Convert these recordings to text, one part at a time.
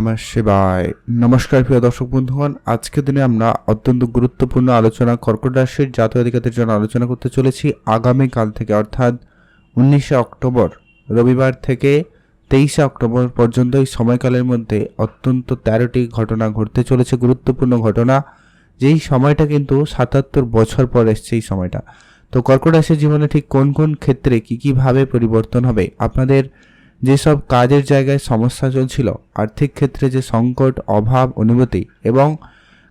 নমঃ শিবায় নমস্কার প্রিয় দর্শক বন্ধুগণ আজকের দিনে আমরা অত্যন্ত গুরুত্বপূর্ণ আলোচনা, কর্কট রাশির জাতীয় অধিকারের জন্য আলোচনা করতে চলেছি আগামীকাল থেকে, অর্থাৎ উনিশে অক্টোবর, রবিবার থেকে তেইশে অক্টোবর পর্যন্ত এই সময়কালের মধ্যে অত্যন্ত তেরোটি ঘটনা ঘটতে চলেছে, গুরুত্বপূর্ণ ঘটনা। যেই সময়টা কিন্তু সাতাত্তর বছর পর এসছে এই সময়টা। তো কর্কট রাশির জীবনে ঠিক কোন কোন ক্ষেত্রে কী কীভাবে পরিবর্তন হবে? আপনাদের যেসব কাজের জায়গায় সমস্যা চলছিল, আর্থিক ক্ষেত্রে যে সংকট, অভাব, অনুভূতি এবং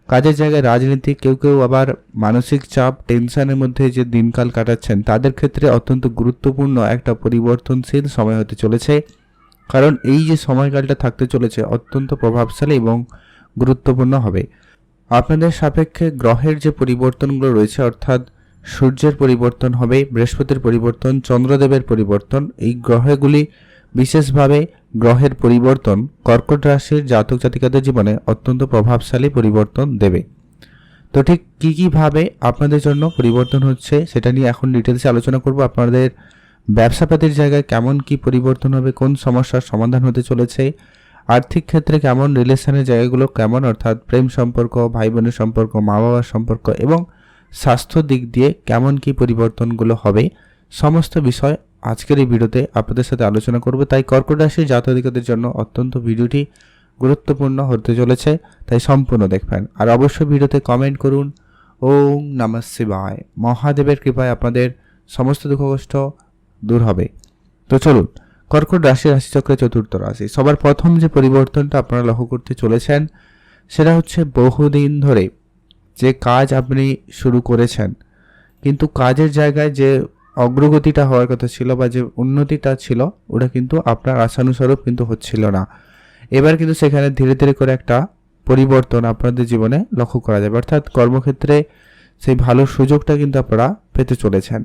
কাজের জায়গায় রাজনীতি, কেউ কেউ আবার মানসিক চাপ, টেনশনের মধ্যে যে দিনকাল কাটাচ্ছেন, তাদের ক্ষেত্রে অত্যন্ত গুরুত্বপূর্ণ একটা পরিবর্তনশীল সময় হতে চলেছে। কারণ এই যে সময়কালটা থাকতে চলেছে, অত্যন্ত প্রভাবশালী এবং গুরুত্বপূর্ণ হবে। আপনাদের সাপেক্ষে গ্রহের যে পরিবর্তনগুলো রয়েছে, অর্থাৎ সূর্যের পরিবর্তন হবে, বৃহস্পতির পরিবর্তন, চন্দ্রদেবের পরিবর্তন, এই গ্রহগুলি বিশেষভাবে গ্রহের পরিবর্তন কর্কট রাশির জাতক জাতিকাদের জীবনে অত্যন্ত প্রভাবশালী পরিবর্তন দেবে। তো ঠিক কী কীভাবে আপনাদের জন্য পরিবর্তন হচ্ছে সেটা নিয়ে এখন ডিটেলসে আলোচনা করব। আপনাদের ব্যবসাপাতির জায়গায় কেমন কি পরিবর্তন হবে, কোন সমস্যার সমাধান হতে চলেছে, আর্থিক ক্ষেত্রে কেমন রিলেশনের জায়গাগুলো কেমন, অর্থাৎ প্রেম সম্পর্ক ভাই বোনের সম্পর্ক মা বাবার সম্পর্ক এবং স্বাস্থ্য দিক দিয়ে কেমন কি পরিবর্তনগুলো হবে, সমস্ত বিষয় আজকের এই ভিডিওতে আপনাদের সাথে আলোচনা করব। তাই কর্কট রাশির জাতক জন্য অত্যন্ত ভিডিওটি গুরুত্বপূর্ণ হতে চলেছে, তাই সম্পূর্ণ দেখবেন। আর অবশ্যই ভিডিওতে কমেন্ট করুন। ওম নমঃ শিবায়। মহাদেবের কৃপায় আপনাদের সমস্ত দুঃখ কষ্ট দূর হবে। তো চলুন, কর্কট রাশি, রাশিচক্রের চতুর্থ রাশি। সবার প্রথম যে পরিবর্তনটা আপনারা লক্ষ্য করতে চলেছেন, সেটা হচ্ছে বহুদিন ধরে যে কাজ আপনি শুরু করেছেন, কিন্তু কাজের জায়গায় যে অগ্রগতিটা হওয়ার কথা ছিল বা যে উন্নতিটা ছিল, ওটা কিন্তু আপনার আশানুস্বরূপ কিন্তু হচ্ছিল না। এবার কিন্তু সেখানে ধীরে ধীরে করে একটা পরিবর্তন আপনাদের জীবনে লক্ষ্য করা যাবে। অর্থাৎ কর্মক্ষেত্রে সেই ভালো সুযোগটা কিন্তু আপনারা পেতে চলেছেন।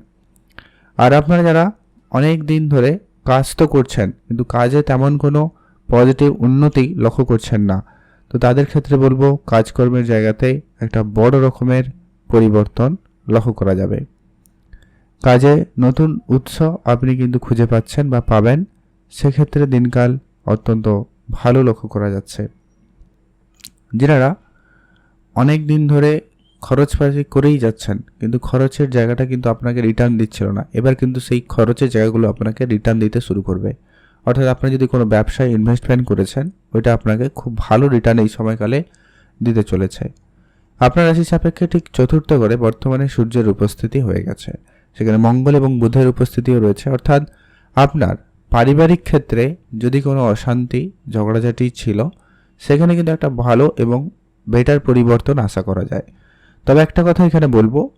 আর আপনারা যারা অনেক দিন ধরে কাজ তো করছেন, কিন্তু কাজে তেমন কোনো পজিটিভ উন্নতি লক্ষ্য করছেন না, তো তাদের ক্ষেত্রে বলব কাজকর্মের জায়গাতে একটা বড় রকমের পরিবর্তন লক্ষ্য করা যাবে। কাজে নতুন উৎস আপনি কিন্তু খুঁজে পাচ্ছেন বা পাবেন, সেক্ষেত্রে দিনকাল অত্যন্ত ভালো লক্ষ্য করা যাচ্ছে। যারা অনেক দিন ধরে খরচপাতি করেই যাচ্ছেন, কিন্তু খরচের জায়গাটা কিন্তু আপনাকে রিটার্ন দিচ্ছিল না। এবার কিন্তু সেই খরচের জায়গাগুলো আপনাকে রিটার্ন দিতে শুরু করবে। অর্থাৎ আপনি যদি কোনো ব্যবসায় ইনভেস্টমেন্ট করেছেন, ওইটা আপনাকে খুব ভালো রিটার্ন এই সময়কালে দিতে চলেছে। আপনার রাশি সাপেক্ষে ঠিক চতুর্থ করে বর্তমানে সূর্যের উপস্থিতি হয়ে গেছে। সেখানে মঙ্গল এবং বুধের উপস্থিতিও রয়েছে। অর্থাৎ আপনার পারিবারিক ক্ষেত্রে যদি কোনো অশান্তি, ঝগড়াঝাটি ছিল, সেখানে কিন্তু একটা ভালো এবং বেটার পরিবর্তন আশা করা যায়। তবে একটা কথা এখানে বলব,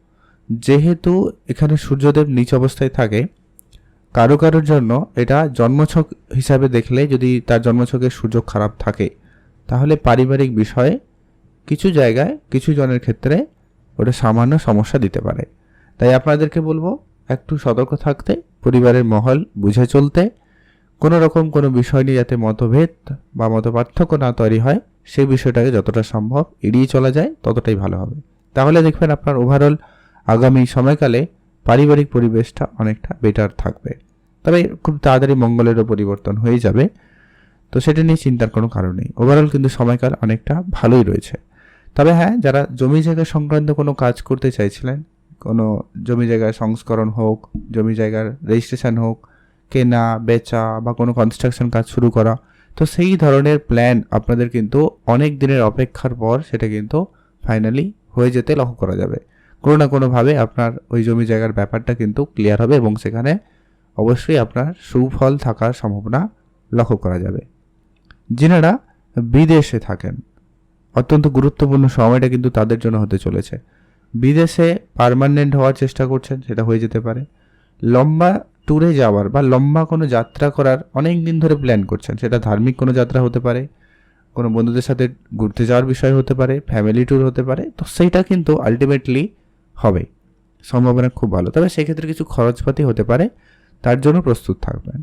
যেহেতু এখানে সূর্যদেব নিচ অবস্থায় থাকে, কারও কারোর জন্য এটা জন্মছক হিসাবে দেখলে যদি তার জন্মছকের সুযোগ খারাপ থাকে, তাহলে পারিবারিক বিষয়ে কিছু জায়গায় কিছু জনের ক্ষেত্রে ওটা সামান্য সমস্যা দিতে পারে। তাই আপনাদেরকে বলব, একটু সতর্ক থাকতে, পরিবারের মহল বুঝে চলতে। কোনো রকম কোনো বিষয় নিয়ে যাতে মতভেদ বা মত পার্থক্য না তৈরি হয় সেই বিষয়টাকে যতটা সম্ভব এড়িয়ে চলা যায়, ততটাই ভালো হবে। তাহলে দেখবেন আপনার ওভারঅল আগামী সময়কালে পারিবারিক পরিবেশটা অনেকটা বেটার থাকবে। তবে খুব তাড়াতাড়ি মঙ্গলেরও পরিবর্তন হয়ে যাবে। তো সেটা নিয়ে চিন্তার কোনো কারণ নেই। ওভারঅল কিন্তু সময়কাল অনেকটা ভালোই রয়েছে। তবে হ্যাঁ যারা জমি জায়গা সংক্রান্ত কোনো কাজ করতে চাইছিলেন কোনো জমি জায়গার সংস্করণ হোক, জমি জায়গার রেজিস্ট্রেশন হোক, কেনা, বেচা বা কোনো কনস্ট্রাকশন কাজ শুরু করা, তো সেই ধরনের প্ল্যান আপনাদের কিন্তু অনেক দিনের অপেক্ষার পর সেটা কিন্তু ফাইনালি হয়ে যেতে লক্ষ্য করা যাবে। কোনো না কোনোভাবে আপনার ওই জমি জায়গার ব্যাপারটা কিন্তু ক্লিয়ার হবে এবং সেখানে অবশ্যই আপনার সুফল থাকার সম্ভাবনা লক্ষ্য করা যাবে। যিনারা বিদেশে থাকেন, অত্যন্ত গুরুত্বপূর্ণ সময়টা কিন্তু তাদের জন্য হতে চলেছে। বিদেশে পারমানেন্ট হওয়ার চেষ্টা করছেন, সেটা হয়ে যেতে পারে। লম্বা ট্যুরে যাওয়ার বা লম্বা কোনো যাত্রা করার অনেক দিন ধরে প্ল্যান করছেন। সেটা ধার্মিক কোনো যাত্রা হতে পারে, কোনো বন্ধুদের সাথে ঘুরতে যাওয়ার বিষয় হতে পারে ফ্যামিলি ট্যুর হতে পারে, তো সেইটা কিন্তু আলটিমেটলি হবে, সম্ভাবনা খুব ভালো। তবে সেক্ষেত্রে কিছু খরচপাতি হতে পারে, তার জন্য প্রস্তুত থাকবেন।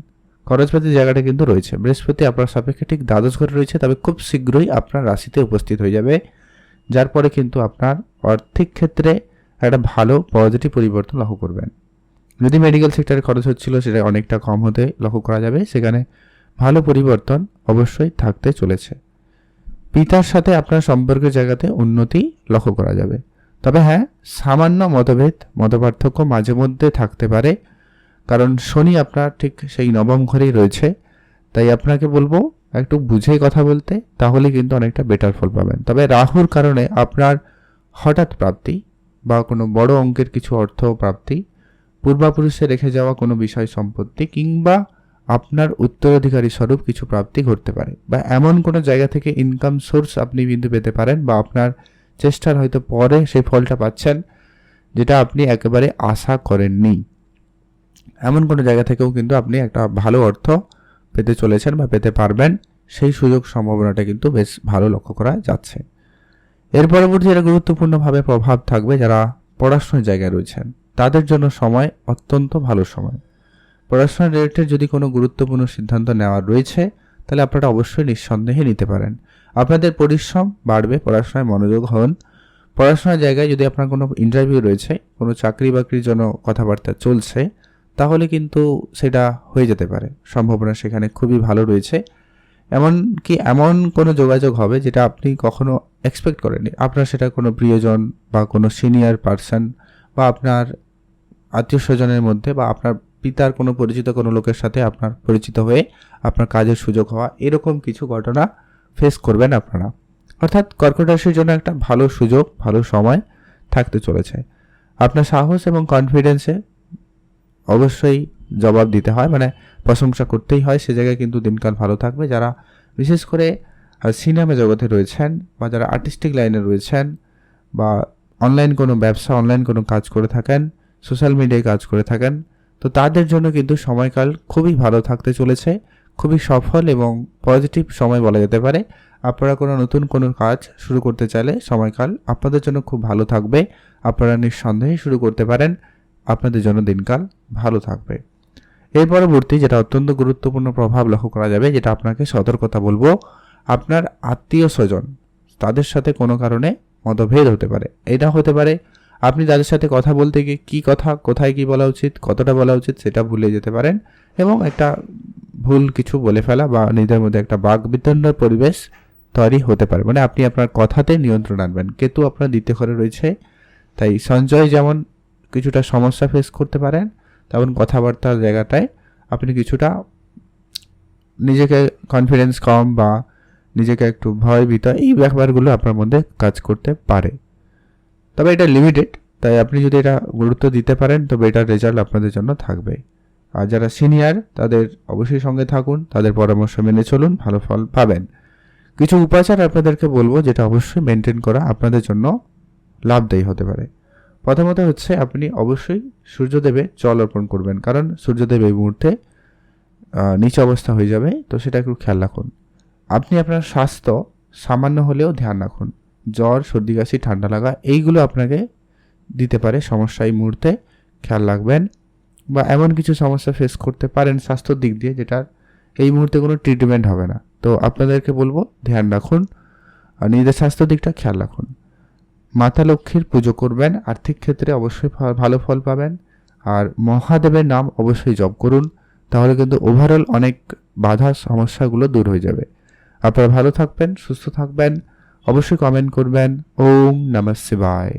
খরচপাতির জায়গাটা কিন্তু রয়েছে। বৃহস্পতি আপনার সাপেক্ষে ঠিক দ্বাদশ ঘরে রয়েছে, তবে খুব শীঘ্রই আপনার রাশিতে উপস্থিত হয়ে যাবে। যার পরে কিন্তু আপনার আর্থিক ক্ষেত্রে একটা ভালো পজিটিভ পরিবর্তন লক্ষ্য করবেন। যদি মেডিকেল সেক্টরে খরচ হচ্ছিল, সেটা অনেকটা কম হতে লক্ষ্য করা যাবে। সেখানে ভালো পরিবর্তন অবশ্যই থাকতে চলেছে। পিতার সাথে আপনার সম্পর্কের জায়গাতে উন্নতি লক্ষ্য করা যাবে। তবে হ্যাঁ সামান্য মতভেদ, মতপার্থক্য মাঝে মধ্যে থাকতে পারে। কারণ শনি আপনার ঠিক সেই নবম ঘরেই রয়েছে। তাই আপনাকে বলব একটু বুঝে কথা বলতে তাহলে কিন্তু অনেকটা বেটার ফল পাবেন। তবে রাহুর কারণে আপনার হঠাৎ প্রাপ্তি বা কোনো বড় অঙ্কের কিছু অর্থ প্রাপ্তি, পূর্বাপুরুষে রেখে যাওয়া কোনো বিষয় সম্পত্তি কিংবা আপনার উত্তরাধিকারী স্বরূপ কিছু প্রাপ্তি ঘটতে পারে বা এমন কোনো জায়গা থেকে ইনকাম সোর্স আপনি কিন্তু পেতে পারেন বা আপনার চেষ্টার হয়তো পরে সেই ফলটা পাচ্ছেন যেটা আপনি একেবারে আশা করেননি। এমন কোনো জায়গা থেকেও কিন্তু আপনি একটা ভালো অর্থ পেতে চলেছেন বা পেতে পারবেন, সেই সুযোগ সম্ভাবনাটা কিন্তু বেশ ভালো লক্ষ্য করা যাচ্ছে। এর পরবর্তী যেটা গুরুত্বপূর্ণভাবে প্রভাব থাকবে, যারা পড়াশোনার জায়গায় রয়েছেন, তাদের জন্য সময় অত্যন্ত ভালো সময়। পড়াশোনা রিলেটেড যদি কোনো গুরুত্বপূর্ণ সিদ্ধান্ত নেওয়া রয়েছে, তাহলে আপনারা অবশ্যই নিঃসন্দেহে নিতে পারেন। আপনাদের পরিশ্রম বাড়বে, পড়াশোনায় মনোযোগ হন। পড়াশোনার জায়গায় যদি আপনার কোনো ইন্টারভিউ রয়েছে, কোনো চাকরি বাকরির জন্য কথাবার্তা চলছে তাহলে কিন্তু সেটা হয়ে যেতে পারে। সম্ভাবনা সেখানে খুবই ভালো রয়েছে। এমনকি এমন কোনো যোগাযোগ হবে যেটা আপনি কখনো এক্সপেক্ট করেননি। আপনার সেটা কোনো প্রিয়জন বা কোনো সিনিয়র পার্সন বা আপনার আত্মীয় স্বজনের মধ্যে বা আপনার পিতার কোনো পরিচিত কোনো লোকের সাথে আপনার পরিচিত হয়ে আপনার কাজের সুযোগ হওয়া এরকম কিছু ঘটনা ফেস করবেন আপনারা। অর্থাৎ কর্কট রাশির জন্য একটা ভালো সুযোগ, ভালো সময় থাকতে চলেছে। আপনার সাহস এবং কনফিডেন্সে অবশ্যই জবাব দিতে হয় মানে প্রশংসা করতেই হয়। সে জায়গায় কিন্তু দিনকাল ভালো থাকবে। যারা বিশেষ করে সিনেমা জগতে রয়েছেন বা যারা আর্টিস্টিক লাইনে রয়েছেন বা অনলাইন কোনো ব্যবসা অনলাইন কোনো কাজ করে থাকেন সোশ্যাল মিডিয়ায় কাজ করে থাকেন, তো তাদের জন্য কিন্তু সময়কাল খুবই ভালো থাকতে চলেছে। খুবই সফল এবং পজিটিভ সময় বলা যেতে পারে। আপনারা কোনো নতুন কোনো কাজ শুরু করতে চাইলে সময়কাল আপনাদের জন্য খুব ভালো থাকবে। আপনারা নিঃসন্দেহে শুরু করতে পারেন। আপনাদের জন্য দিনকাল ভালো থাকবে। এর পরবর্তী যেটা অত্যন্ত গুরুত্বপূর্ণ প্রভাব লক্ষ্য করা যাবে, যেটা আপনাকে সতর্কতা বলব, আপনার আত্মীয় স্বজন তাদের সাথে কোনো কারণে মতভেদ হতে পারে। এটা হতে পারে আপনি তাদের সাথে কথা বলতে গিয়ে কী কথা, কোথায় কি বলা উচিত, কতটা বলা উচিত সেটা ভুলে যেতে পারেন এবং একটা ভুল কিছু বলে ফেলা বা নিজের মধ্যে একটা বাঘ বিতণ্ডার পরিবেশ তৈরি হতে পারে। মানে আপনি আপনার কথাতে নিয়ন্ত্রণ আনবেন। কেতু আপনার দ্বিতীয় ঘরে রয়েছে, তাই সঞ্চয় যেমন কিছুটা সমস্যা ফেস করতে পারেন তেমন কথাবার্তার জায়গাটায় আপনি কিছুটা নিজেকে কনফিডেন্স কম বা নিজেকে একটু ভয় ভীত, এই ব্যাপারগুলো আপনার মধ্যে কাজ করতে পারে। তবে এটা লিমিটেড তাই আপনি যদি এটা গুরুত্ব দিতে পারেন, তবে এটার রেজাল্ট আপনাদের জন্য থাকবে। আর যারা সিনিয়র তাদের অবশ্যই সঙ্গে থাকুন, তাদের পরামর্শ মেনে চলুন, ভালো ফল পাবেন। কিছু উপাচার আপনাদেরকে বলব, যেটা অবশ্যই মেনটেন করা আপনাদের জন্য লাভদায়ী হতে পারে। প্রথমত হচ্ছে আপনি অবশ্যই সূর্যদেবে জল অর্পণ করবেন, কারণ সূর্যদেব এই মুহূর্তে নিচে অবস্থা হয়ে যাবে, তো সেটা একটু খেয়াল রাখুন। আপনি আপনার স্বাস্থ্য সামান্য হলেও ধ্যান রাখুন। জ্বর, সর্দি, কাশি, ঠান্ডা লাগা, এইগুলো আপনাকে দিতে পারে সমস্যা এই মুহূর্তে, খেয়াল রাখবেন। বা এমন কিছু সমস্যা ফেস করতে পারেন স্বাস্থ্যর দিক দিয়ে, যেটার এই মুহূর্তে কোনো ট্রিটমেন্ট হবে না। তো আপনাদেরকে বলব, ধ্যান রাখুন। আর নিজেদের স্বাস্থ্য দিকটা খেয়াল রাখুন। মাতা লক্ষ্মীর পুজো করবেন, আর্থিক ক্ষেত্রে অবশ্যই ভালো ফল পাবেন, আর মহাদেবের নাম অবশ্যই জপ করুন, তাহলে কিন্তু ওভারঅল অনেক বাধা, সমস্যাগুলো দূর হয়ে যাবে। আপনারা ভালো থাকবেন, সুস্থ থাকবেন, অবশ্যই কমেন্ট করবেন, ওম নমঃ শিবায়।